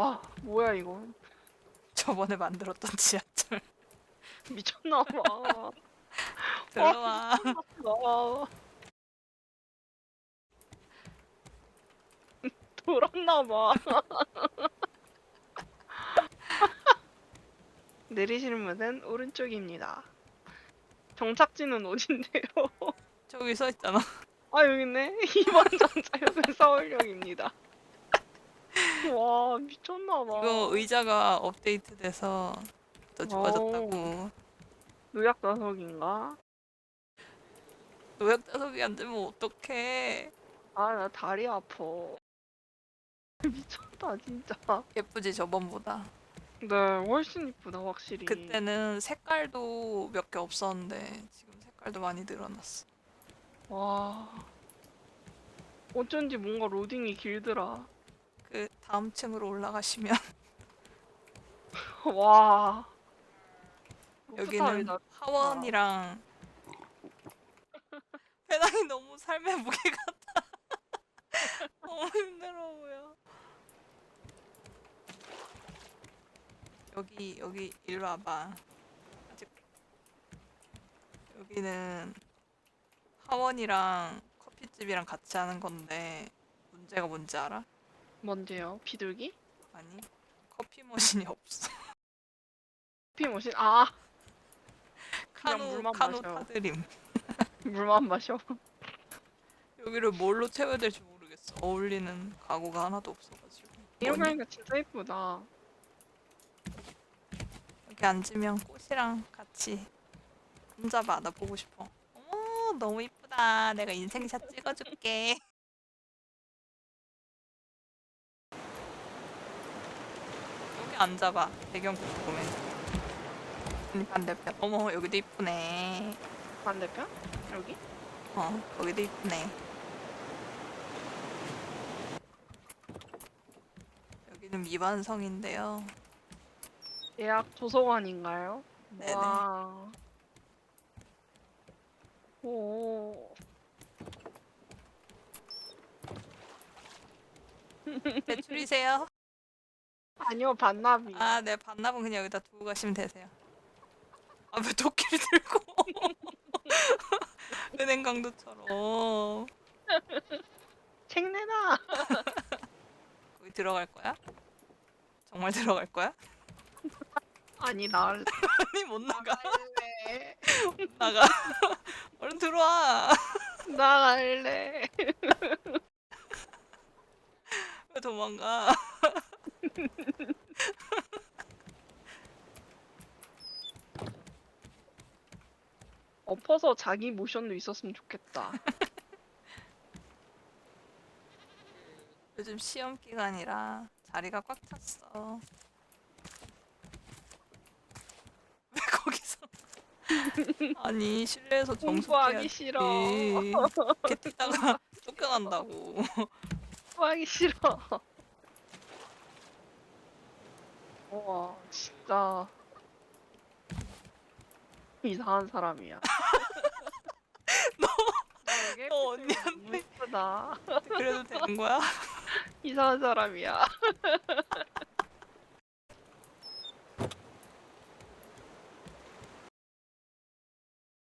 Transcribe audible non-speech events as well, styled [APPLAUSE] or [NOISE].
와 뭐야 이거 저번에 만들었던 지하철. [LAUGHS] 미쳤나봐. [LAUGHS] 들어와. 와. [LAUGHS] 돌았나봐. 내리실 문은 오른쪽입니다. 정착지는 어딘데요? 저기 서 있잖아. 아 여기 있네. 2번 정차역은 서울역입니다. 와 미쳤나봐. 이거 의자가 업데이트돼서 더 좋아졌다고. 노약 좌석인가? 노약 좌석이 안 되면 어떡해. 아 나 다리 아파. [LAUGHS] 미쳤다 진짜. 예쁘지 저번보다. 네 훨씬 이쁘다 확실히. 그때는 색깔도 몇 개 없었는데 지금 색깔도 많이 늘어났어. 와 어쩐지 뭔가 로딩이 길더라. 그 다음 층으로 올라가시면 [LAUGHS] 와 여기는 로프탑이다. 하원이랑 [LAUGHS] 배낭이 너무 삶의 무게 같아. [LAUGHS] 너무 힘들어 보여. 여기 여기 일로 와봐. 아직 여기는 하원이랑 커피집이랑 같이 하는 건데 문제가 뭔지 알아? 뭔데요? 비둘기? 아니 커피 머신이 없어. 커피 머신 아 그냥 카누 물만 카누 마셔. 타드림. [LAUGHS] 물만 마셔. 여기를 뭘로 채워야 될지 모르겠어. 어울리는 가구가 하나도 없어가지고. 이런 거 뭐니? 하니까 진짜 예쁘다. 여기 앉으면 꽃이랑 같이 손잡아. 나 보고 싶어. 어머 너무 이쁘다. 내가 인생샷 찍어줄게. 여기 앉아봐. 배경 보면. 아니 반대편. 어머 여기도 이쁘네. 반대편? 여기? 어 거기도 이쁘네. 여기는 미완성인데요. 예약 도서관인가요? 네네. 와. 오. 대출이세요? 아니요 반납이. 아, 네, 반납은 그냥 여기다 두고 가시면 되세요. 아, 왜 도끼를 [LAUGHS] 들고? [LAUGHS] 은행 강도처럼. 책 내놔. [LAUGHS] 거기 들어갈 거야? 정말 들어갈 거야? 아니 나 아니, 못 나가. 나갈래. 못 나가. 얼른 들어와. 나갈래. 왜 도망가? [LAUGHS] 엎어서 자기 모션도 있었으면 좋겠다. [LAUGHS] 요즘 시험 기간이라 자리가 꽉 찼어. [LAUGHS] 왜 거기서? 아니 실내에서 공부하기. 싫어. 이렇게 뛰다가 쫓겨난다고. 공부하기 싫어. 와 진짜 이상한 사람이야. [LAUGHS] 너- 너 언니한테. 그래도 되는 거야? [LAUGHS] 이상한 사람이야. [LAUGHS]